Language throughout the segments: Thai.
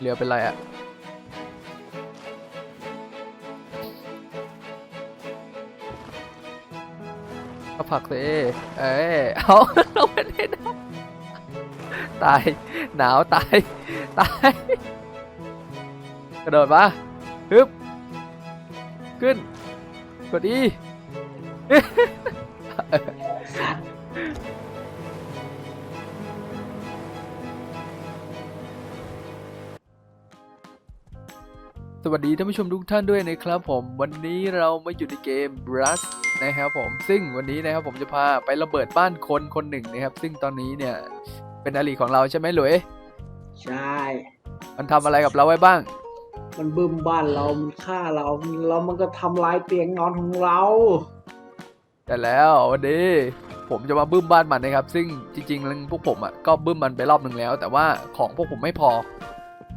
เรือเป็นไรอะก็ผลักสิเอ้ยเอาเราไม่ได้นะตาย หนาวตาย ตาย กระโดดมาฮึบ ขึ้น กดอี วัสดีท่านผู้ชมทุกท่านด้วยนะครับผมวันนี้เรามาอยู่ในเกม Rust นะครับผมซึ่งวันนี้นะครับผมจะพาไประเบิดบ้านคนคนหนึ่งนะครับ ซึ่งตอนนี้เนี่ยเป็นอลีของเราใช่ไหมหลุยใช่ มันทำอะไรกับเราไว้บ้าง มันบึ้มบ้านเรา มันฆ่าเรา แล้วมันก็ทำลายเตียงนอนของเรา แต่แล้ววันนี้ผมจะมาบึ้มบ้านมันนะครับ ซึ่งจริงๆแล้วพวกผมอะก็บึ้มมันไปรอบหนึ่งแล้ว แต่ว่าของพวกผมไม่พอ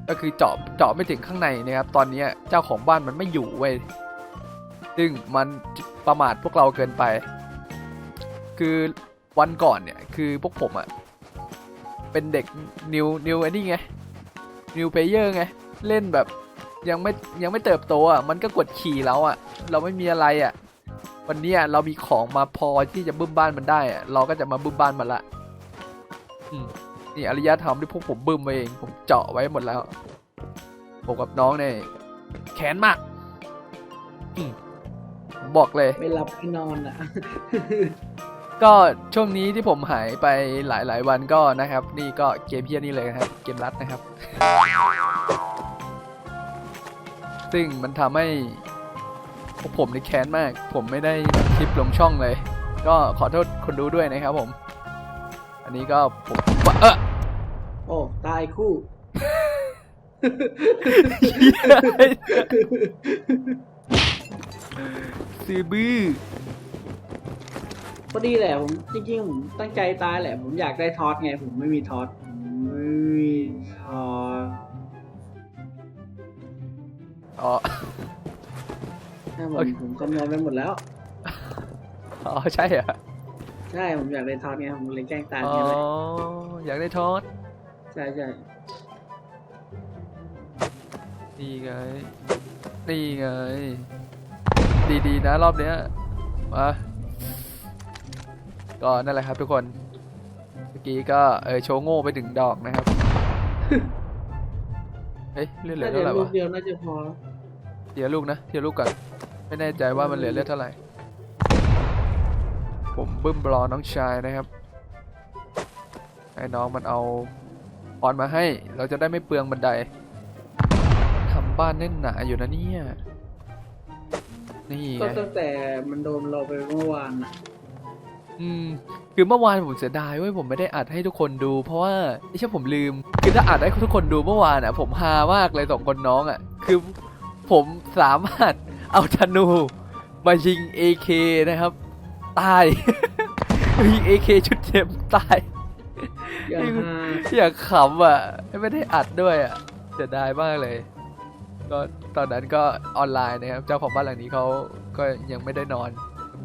ก็คือเจาะเจาะไม่ถึงข้างในนะครับ ตอนนี้เจ้าของบ้านมันไม่อยู่เว้ยซึ่งมันประมาทพวกเราเกินไป คือวันก่อนเนี่ยคือพวกผมอะเป็นเด็กนิวนิวไอ้นี่ไงนิวเพเยอร์ไง เล่นแบบยังไม่ยังไม่เติบโตอะมันก็กดขี่เราอะ เราไม่มีอะไรอะ วันนี้เรามีของมาพอที่จะบึ้มบ้านมันได้อะ เราก็จะมาบึ้มบ้านมันละ อืม นี่อริยธรรมที่พวกผมบึ้มมาเองผมเจาะไว้หมดแล้ว ผมกับน้องเนี่ยแค้นมากอืมผมบอกเลยไม่หลับไม่นอนอะ ก็ช่วงนี้ที่ผมหายไปหลายๆวันก็นะครับ นี่ก็เกมเพี้ยนี่เลยนะครับ เกมรัดนะครับ ซึ่งมันทำให้พวกผมในแค้นมาก ผมไม่ได้คลิปลงช่องเลย ก็ขอโทษคนดูด้วยนะครับผม อันนี้ก็ผม เออโอ้ตายคู่ซื้อบื้อพอดีแหละผมจริงๆผมตั้งใจตายแหละ ผมอยากได้ทอสไง ผมไม่มีทอสผมไม่มีทอสอ๋อ ถ้าผโอมเค ผมคำนวณไปหมดแล้ว อ๋อใช่เหรอ ใช่ผมอยากได้ทอสไงผมเลยแกล้งตายอ๋อไงเลยอยากได้ทอดใช่ใช่นี่ไง นี่ไง ดีๆนะรอบเนี้ย มาก็นั่นแหละครับทุกคน เมื่อกี้ก็เออโชว์โง่ไปถึงดอกนะครับ เฮ้ยเลือดเหลืถ้าอเดี๋ยเท่าวไหร่ลูวะ กเดียวน่าจะพอแล้วเดี๋ยวลูกนะ เดี๋ยวลูกก่อน ไม่แน่ใจว่ามันเหลือเลือดเท่าไหร่ ผมบึ้มบลอน้องชายนะครับ ให้น้องมันเอาออนมาให้ เราจะได้ไม่เปลืองบันไดทำบ้านแน่นหนาอยู่นะเนี่ย นี่ก็ไงตั้งแต่มันโดนเราไปเมื่อวานน่ะอืม คือเมื่อวานผมเสียดายเว้ยผมไม่ได้อัดให้ทุกคนดู เพราะว่าไม่ใช่ผมลืม คือถ้าอัดให้ทุกคนดูเมื่อวานอะ ผมฮามากเลยสองคนน้องอะ คือผมสามารถเอาธนูมายิง AK นะครับ ตายยิง AK ชุดเต็มตาย อย่าหาอยากขำอะ ไม่ได้อัดด้วยอะเสียดายมากเลย ก็ตอนนั้นก็ออนไลน์นะครับ เจ้าของบ้านหลังนี้เขาก็ยังไม่ได้นอน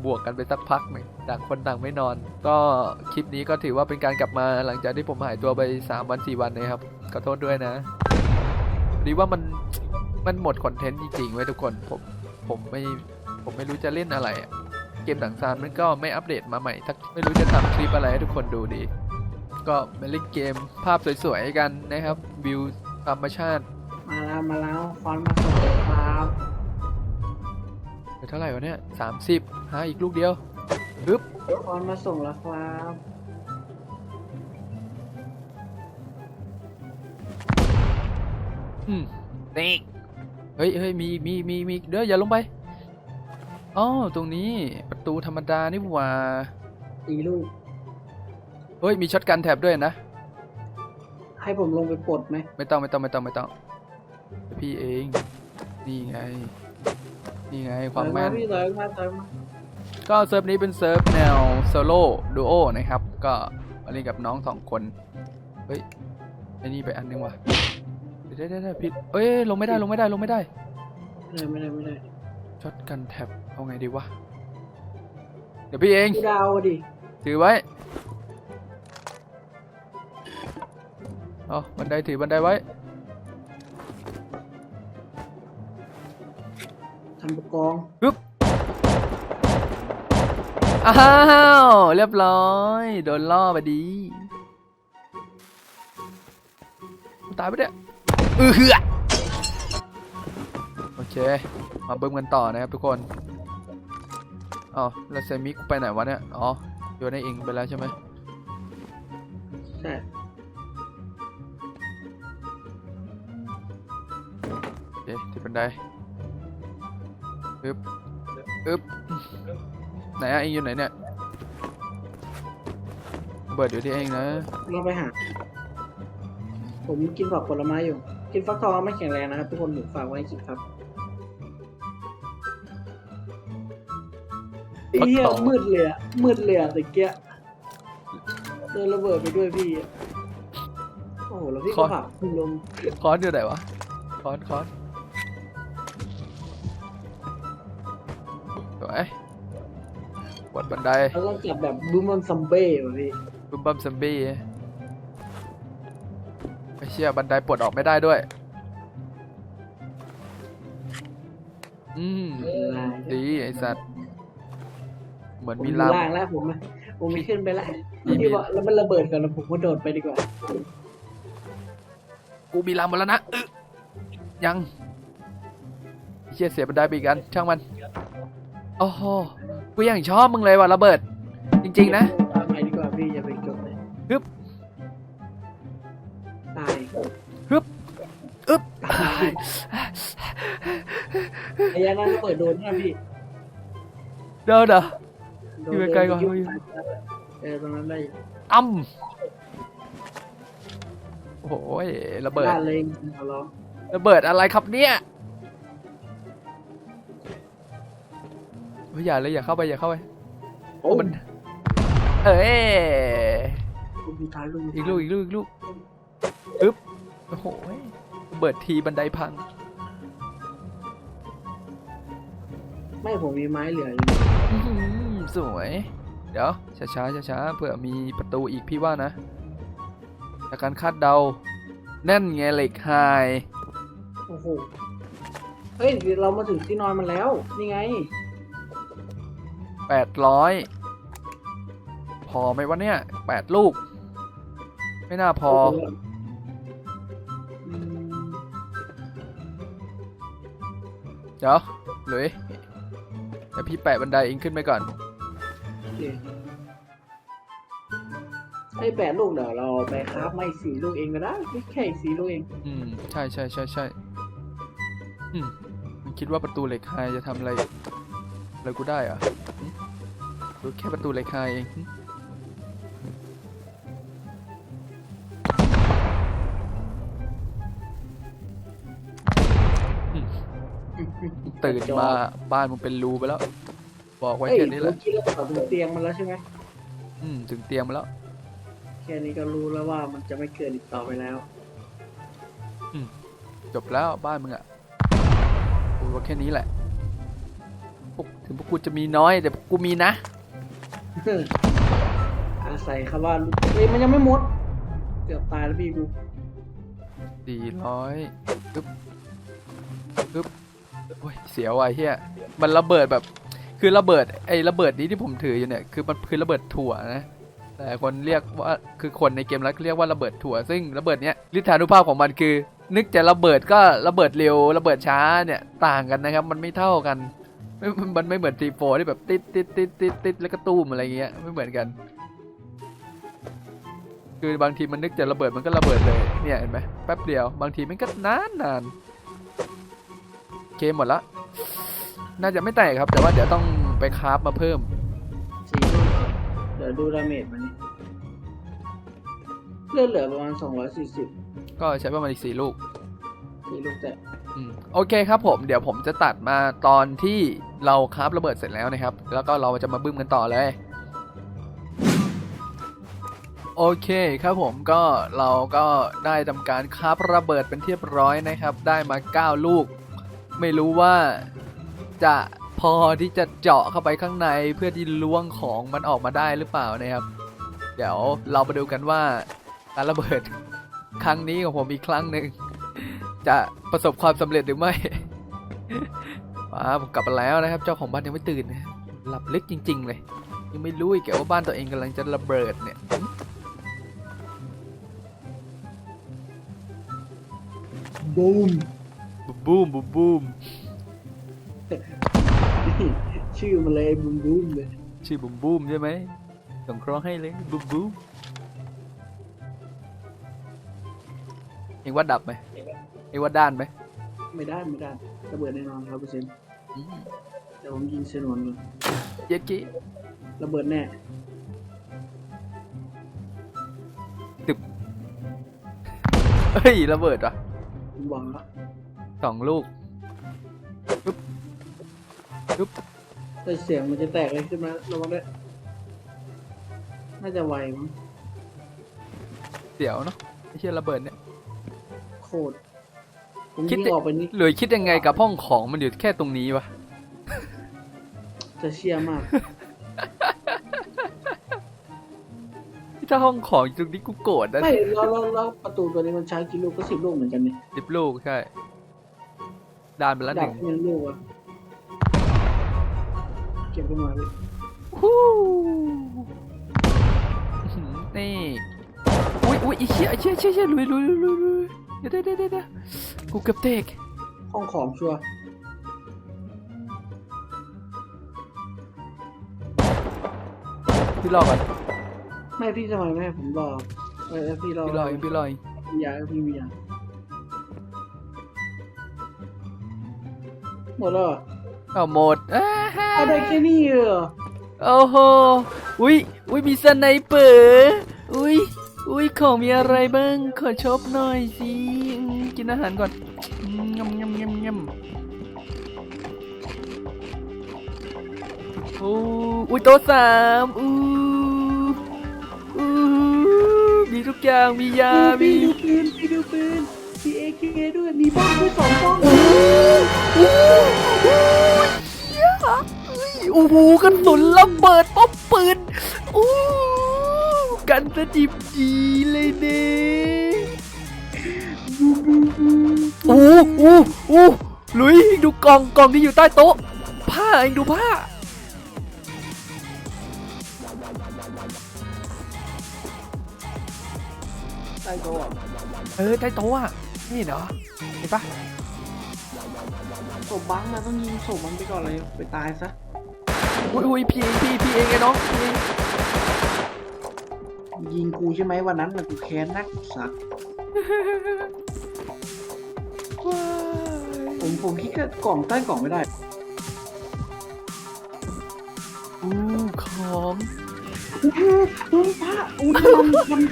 บวกกันไปสักพักหนึ่งต่างคนต่างไม่นอน ก็คลิปนี้ก็ถือว่าเป็นการกลับมาหลังจากที่ผมหายตัวไป 3 วัน 4 วันนะครับ ขอโทษด้วยนะดีว่ามันมันหมดคอนเทนต์จริงๆไว้ยทุกคน ผมผมไม่ผมไม่รู้จะเล่นอะไรอะ เกมต่างซานมันก็ไม่อัปเดตมาใหม่ทักไม่รู้จะทำคลิปอะไรให้ทุกคนดูดี ก็มาเล่นเกมภาพสวยๆกันนะครับ วิวธรรมชาติ มาแล้วมาแล้วฟอนต์มาส่งเลยครับเหลือเท่าไหร่วะเนี่ยสามสิบหาอีกลูกเดียวปึ๊บฟอนต์มาส่งแล้วครับอืมนี่เฮ้ยเฮ้ยมีมีมีมีเดี๋ยวอย่าลงไป อ๋อตรงนี้ประตูธรรมดานี่หว่าตีลูก เฮ้ย มีช็อตกันแถบด้วยนะ ให้ผมลงไปปลดไหม ไม่ต้องไม่ต้องไม่ต้องไม่ต้องเดี๋ยวพี่เอง นี่ไง นี่ไงความแม่นถอยพี่ถอยมาถอยมาก็เซิร์ฟนี้เป็นเซิร์ฟแนวโซโล่ดูโอนะครับ ก็มาเล่นกับน้องสองคน เฮ้ย ไอ้นี่ไปอันนึงว่ะเดี๋ยวเดี๋ยวเดี๋ยวผิดเอ้ย ลงไม่ได้ลงไม่ได้ลงไม่ได้ ไม่ได้ไม่ได้ไม่ได้ ช็อตกันแท็บเอาไงดีวะ เดี๋ยวพี่เอง กูดาวอะดิ ถือไว้ เอาบันไดถือบันไดไว้ ทำประกอง อ้าว เรียบร้อย โดนล่อไปดีตายไปเนี่ยอือเหือโอเค มาเบิ้มกันต่อนะครับทุกคนอ๋อแล้วเซมิกไปไหนวะเนี่ย อ๋อโยนให้เองไปแล้วใช่ไหมใช่โอเคที่บันไดอึ๊บอึ๊บไหนอะเองอยู่ไหนเนี่ยเบิดอยู่ที่เองนะเราไปหา ผมกินผักผลไม้อยู่ กินฟักทองไม่แข็งแรงนะครับทุกคนผมฝากไว้กินครับ ฟักทองเฮียมืดเลยอะมืดเลยอะตะเกียโดนระเบิดไปด้วยพี่อะโอ้โหแล้วพี่ก็ผักคุณลมคอนอยู่ไหนวะคอนคอนสวยปวดบันไดแล้วก็จับแบบบูมบอมซัมเบ้ว่ะพี่บึมบัมซัมบี้ไอเชี่ยบันไดปลดออกไม่ได้ด้วย อืมลายดีไอสัตว์ เหมือนผมมีอยู่ลามล่างแล้วผมอะผมไม่ขึ้นไปแล้วมีพี่บอกแล้วมันระเบิดก่อนแล้วผมก็โดดไปดีกว่า กูมีลามหมดแล้วนะอึะยังไอ้เชี่ยเสียบันไดไปอีกอันช่างมันโอ้โหกูยังชอบมึงเลยว่ะระเบิด จริง ๆ นะตามไปดีกว่าพี่อย่าไปจบเลยฮึบตายฮึบอึ๊บตายระยะนั้นระเบิดโดนนะพี่เดินเหรอโด อยู่ไกลๆก่อนยุบเออตรงนั้นได้อ้ำโอ้โหระเบิดลาดเลยขอร้องระเบิดอะไรครับเนี่ยเฮ้ยอย่าเลยอย่าเข้าไปอย่าเข้าไปโอ้โอ้มัมันนเอ้ยลูกสุดท้ายลูกสุดอีกท้ายลูกอีกลูกอีกลูกอึ๊บโอ้โหระเบิดทีบันไดพัง ไม่ผมมีไม้เหลืออยู่อื้อหือ สวย เดี๋ยวช้าๆช้าๆเผื่อมีประตูอีกพี่ว่านะ จากการคาดเดา แน่นไงเหล็กไฮโอ้โห เฮ้ย เรามาถึงที่นอนมันแล้ว นี่ไงแปดร้อยพอไหมวะเนี่ยแปดลูก ไม่น่าพออืมเดี๋ยวหลุยเดี๋ยวพี่แปะบันไดเองขึ้นไปก่อนโอ เคให้แปดลูกเดี๋ยวเราไปคราฟไม่สี่ลูกเองก็ได้ไม่แค่อีกสี่ลูกเอง อืม ใช่ใช่ใช่ใช่อืมมึงคิดว่าประตูเหล็กไฮจะทำอะไรอะไรกูได้เหรอะดูแค่ประตูเหล็กไฮเองหึตื่นมาบ้านมึงเป็นรูไปแล้ว บอกไว้เฮ้ยแค่นี้แหเมื่ละอกี้เราต่อถึงเตียงมันแล้วใช่ไหมอืมถึงเตรียมมาแล้ว แค่นี้ก็รู้แล้วว่ามันจะไม่เกิดอีกต่อไปแล้ว จบแล้วบ้านมึงอะกูว่าแค่นี้แหละพวกถึงพวกกูจะมีน้อยแต่พวกกูมีนะ อาศัยคำว่าเฮ้ยมันยังไม่หมด เกือบตายแล้วพี่กูสี่ร้อยปึ๊บปึ๊บโอ้ย เสียวว่ะไอ้เฮียมันระเบิดแบบ คือระเบิดไอ้ระเบิดนี้ที่ผมถืออยู่เนี่ยคือมันคือระเบิดถั่วนะแต่คนเรียกว่าคือคนในเกมแล้วเรียกว่าระเบิดถั่ว ซึ่งระเบิดเนี้ยฤทธานุภาพของมันคือ นึกจะระเบิดก็ระเบิดเร็วระเบิดช้าเนี่ยต่างกันนะครับ มันไม่เท่ากันม่มันไม่เหมือนตีโฟที่แบบติดติดติดติดติดแล้วก็ตูมอะไรเงี้ยไม่เหมือนกัน คือบางทีมันนึกจะระเบิดมันก็ระเบิดเลยเนี่ยเห็นไหมแป๊บเดียว บางทีมันก็นานนานโอเคหมดละ น่าจะไม่แตกครับ แต่ว่าเดี๋ยวต้องไปคราฟมาเพิ่มสี่ลูกเดี๋ยวดูดาเมจมันนี่เลือดเหลือประมาณสองร้อยสี่สิบก็ใช้ประมาณอีกสี่ลูก สี่ลูกแต่อืมโอเคครับผมเดี๋ยวผมจะตัดมาตอนที่เราคราฟระเบิดเสร็จแล้วนะครับ แล้วก็เราจะมาบึ้มกันต่อเลย โอเคครับผมก็เราก็ได้ทำการคราฟระเบิดเป็นที่เรียบร้อยนะครับ ได้มา 9 ลูก ไม่รู้ว่า จะพอที่จะเจาะเข้าไปข้างในเพื่อที่ล้วงของมันออกมาได้หรือเปล่านะครับ เดี๋ยวเรามาดูกันว่าการระเบิดครั้งนี้ของผมอีกครั้งหนึ่งจะประสบความสำเร็จหรือไม่ไปมาผมกลับมาแล้วนะครับ เจ้าของบ้านยังไม่ตื่นนะหลับลึกจริง ๆ เลย ยังไม่รู้อีกแกว่าบ้านตัวเองกำลังจะระเบิดเนี่ยบูมบูมบูมบูม ชื่อมันเลยบูมบูมเลย ชื่อบูมบูมใช่ไหมส่งเคราะห์ให้เลยบูมบูมเองว่าดับไหมเองว่าด้านไหมไม่ได้ไม่ได้ระเบิดแน่นอนร้อยเปอร์เซ็นต์อืมเดี๋ยวผมยิงเซนวนเลยเย็ดกี้ระเบิดแน่เฮ้ยระเบิดว่ะผมหวังแล้วสองลูก แต่เสียงมันจะแตกเลยขึ้นมาระวังด้วยน่าจะไวมั้งเดี๋ยวเนาะไม่ใช่ระเบิดเนี่ย โคตรผมคิยิดงดิออกไปนี่หรือคิดยังไงกับห้องของมันอยู่แค่ตรงนี้วะ จะเชี่ยมาก ถ้าห้องของอยู่ตรงนี้กูโกรธนะไม่แล้วแล้วแล้วประตูตัวนี้มันใช้กี่ลูกก็สิบลูกเหมือนกันเนี่ยสิบลูกใช่ด้านไปแล้วหดับนึ่งเงินลูกอะเก็บขึ้นมาเลยฮู้อื้อหือนี่อุ้ยอุ้ยไอ้เชี่ยไอ้เชี่ยเชี่ยเชี่ยลุยลุยลุยลุยลุยเดี๋ยวเดี๋ยวเดี๋ยวเดี๋ยวกูเกือบเตกห้องของชัวร์พี่รอก่อนไม่พี่ทำไมไม่ให้ผมรอเออพี่รอพี่รอเองพี่รอเองมียาพี่มียาหมดแล้วเหรอ เอาหมดอ้าฮ่าเอาได้แค่นี้เหรอโอ้โหอุ้ยอุ้ยมีสไนเปอร์อุ้ยอุ้ยของมีอะไรบ้างขอชอบหน่อยสิอืมกินอาหารก่อนอืมยำยำยำยำโอ้อุ้ยโต๊ะสามอู้อู้มีทุกอย่างมียามีพี่ดูปืนพี่ดูปืนมีเอเคด้วยมีบ้องด้วยสองบ้อง โอ้โหกระสุนระเบิดป๊อปปืนโอ้กันสะจิบจีเลยเด้โอ้โอ้โอ้ลุยดูกล่องกล่องที่อยู่ใต้โต๊ะ ผ้าเอ็งดูผ้าใต้โต๊ะอะเออใต้โต๊ะอะนี่เหรอเห็นปะ ศพบังมาต้องยิงศพมันไปก่อนเลยไปตายซะอุ้ยอุ้ยพี่เองพี่พี่เองไงน้องพี่ยิงกูใช่ไหมวันนั้นน่ะกูแค้นนักสักว้ายผมผมคิดว่ากล่องใต้กล่องไม่ได้อู้ของอู้พระอู้มันมัน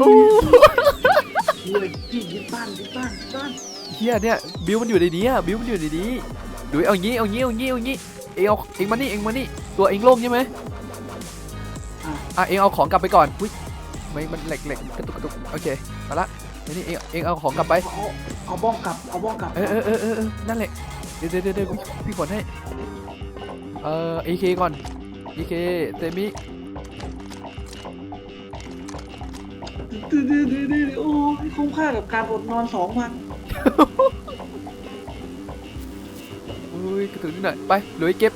อู้เลยพี่ยึดบ้านยึดบ้านยึดบ้าน เฮียเนี่ยบิวมันอยู่ในนี้อะบิวมันอยู่ในนี้ดูเอางี้เอางี้เอางี้เอางี้เองเอาเองมานี่เองมานี่ตัวเองโล่งใช่ไหมอะเองเอาของกลับไปก่อนอุ้ยไม่มันเหล็กเหล็กกระตุกกระตุกโอเคมาละเดี๋ยวนี่เองเองเอาของกลับไปเอาเอาบ้องกลับเอาบ้องกลับเออเออเออเออเออนั่นแหละเดี๋ยวเดี๋ยวเดี๋ยวเดี๋ยวพี่ขนให้เอ่อเอเคก่อนเอเคเซมิดื้อดื้อดื้อดื้อโอ้ยคุ้มค่ากับการอดนอนสองวัน อุ้ยกระตุกนิดหน่อยไปหลุยเก็บ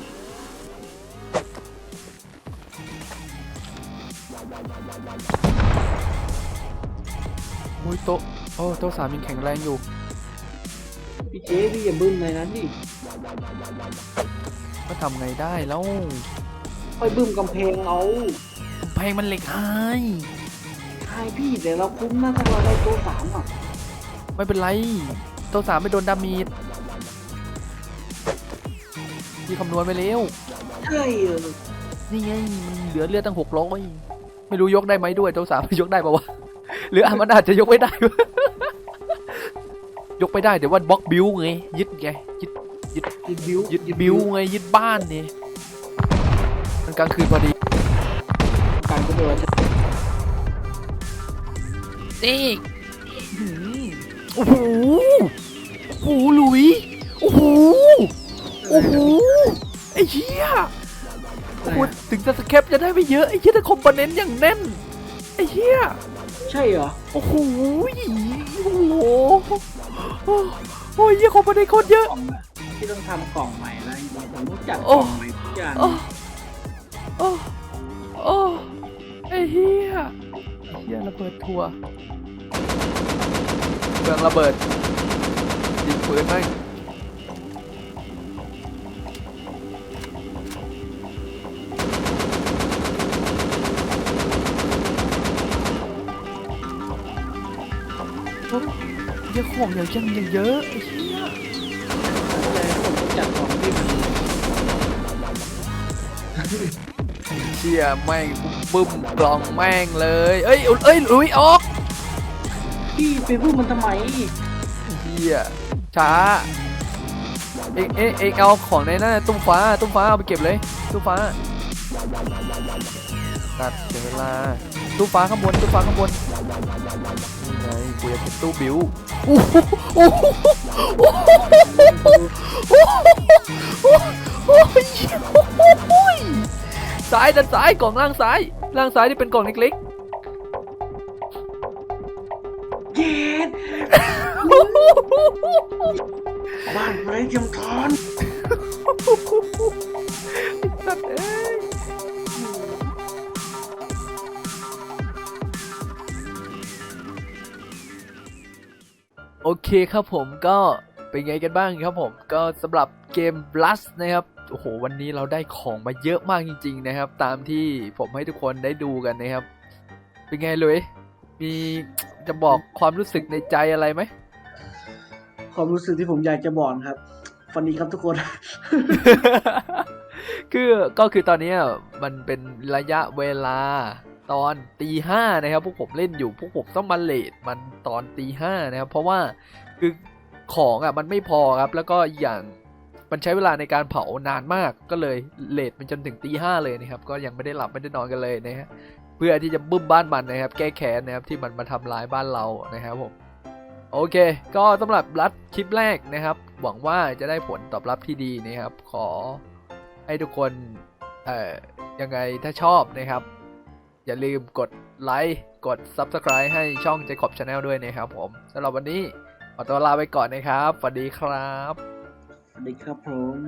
อุ้ยโต๊ะโอ้โต๊ะสามยังแข็งแรงอยู่พี่เจ๊พี่อย่าบึ้มในนั้นดิก็ทำไงได้แล้วไปบึ้มกำแพงเอากำแพงมันเหล็กไฮใช่พี่แต่เราคุ้มนะถ้าเราได้โต๊ะสามอะ ไม่เป็นไรโต๊ะสามไม่โดนดามีดพี่คำนวณไปแล้วใช่เออนี่ไงมันเหลือเลือดตั้งหกร้อยไม่รู้ยกได้ไหมด้วยโต๊ะสามยกได้ปะวะ หรืออะมันอาจจะยกไม่ได้ ยกไปได้แต่ว่าบล็อกบิวไงยึดไงยึดยึดบิวยึดบิวไงยึดบ้านเนี่ยมันกลางคืนพอดีการกระโดดนี่อื้อหือ โอ้โหโอ้โหหลุยโอ้โหโอ้โหไอ้เหี้ยโอ้โหถึงจะสแคปจะได้ไม่เยอะไอ้เหี้ยแต่คอมโพเนนต์อย่างแน่นไอ้เหี้ยใช่เหรอโอ้โหโอ้โหโอ้โหเหี้ยคอมโพเนนต์โคตรเยอะที่ต้องทำกล่องใหม่แล้วจริงๆผมต้องจัดกโอ้ล่องใหม่ทุกอย่างโอ้โอ้โอ้ไอ้เฮียไอ้เฮียระเบิดทัวร์ เครื่องระเบิดยิงปืนไหมงโอ้เหี้ยของอย่างยังยังเยอะไอ้เฮียเลยผมต้องจัดกล่องที่มันเชี่ยแม่งบึ้มกล่องแม่งเลย เอ้ยเอ้ยหลุยออก พี่ไปพูดมันทำไมเฮียช้าเอ็งเอ็งเอ็งเอาของในนั้นตุ้มฟ้าตุ้มฟ้าเอาไปเก็บเลยตุ้มฟ้าตัดเสียเวลาตู้ฟ้าข้างบนตู้ฟ้าข้างบนนี่ไงกูอยากเป็นตู้บิวโอ้โหโอ้โหโอ้โหโอ้โหโอ้โหโอ้ยซ้ายด้านซ้ายกล่องล่างซ้ายล่างซ้ายที่เป็นกล่องเล็ก เย็ดๆบ้านไรเทียมทอนสัตว์เอ้ยโอเคครับผมก็เป็นไงกันบ้างครับผมก็สำหรับเกม Blast นะครับโอ้โหวันนี้เราได้ของมาเยอะมากจริง ๆ นะครับ ตามที่ผมให้ทุกคนได้ดูกันนะครับ เป็นไงเลยมี จะบอกความรู้สึกในใจอะไรไหม ความรู้สึกที่ผมอยากจะบอกนะครับฟันนี้ครับทุกคน คือก็คือตอนเนี้ยมันเป็นระยะเวลาตอนตีห้านะครับ พวกผมเล่นอยู่ พวกผมต้องมาเลทมันตอนตีห้านะครับ เพราะว่าคือของอะมันไม่พอครับ แล้วก็อีกอย่างมันใช้เวลาในการเผานานมากก็เลยเลทมันจนถึงตีห้าเลยนะครับ ก็ยังไม่ได้หลับไม่ได้นอนกันเลยนะฮะ เพื่อที่จะบึ้มบ้านมันนะครับ แก้แค้นนะครับที่มันมาทำร้ายบ้านเรานะครับผมโอเค ก็สำหรับรัดคลิปแรกนะครับ หวังว่าจะได้ผลตอบรับที่ดีนะครับ ขอให้ทุกคนเอ่อยังไงถ้าชอบนะครับ อย่าลืมกดไลค์กด Subscribe ให้ช่อง Jacob Channel ด้วยนะครับผมสำหรับวันนี้ขอตัวลาไปก่อนนะครับสวัสดีครับสวัสดีครับผม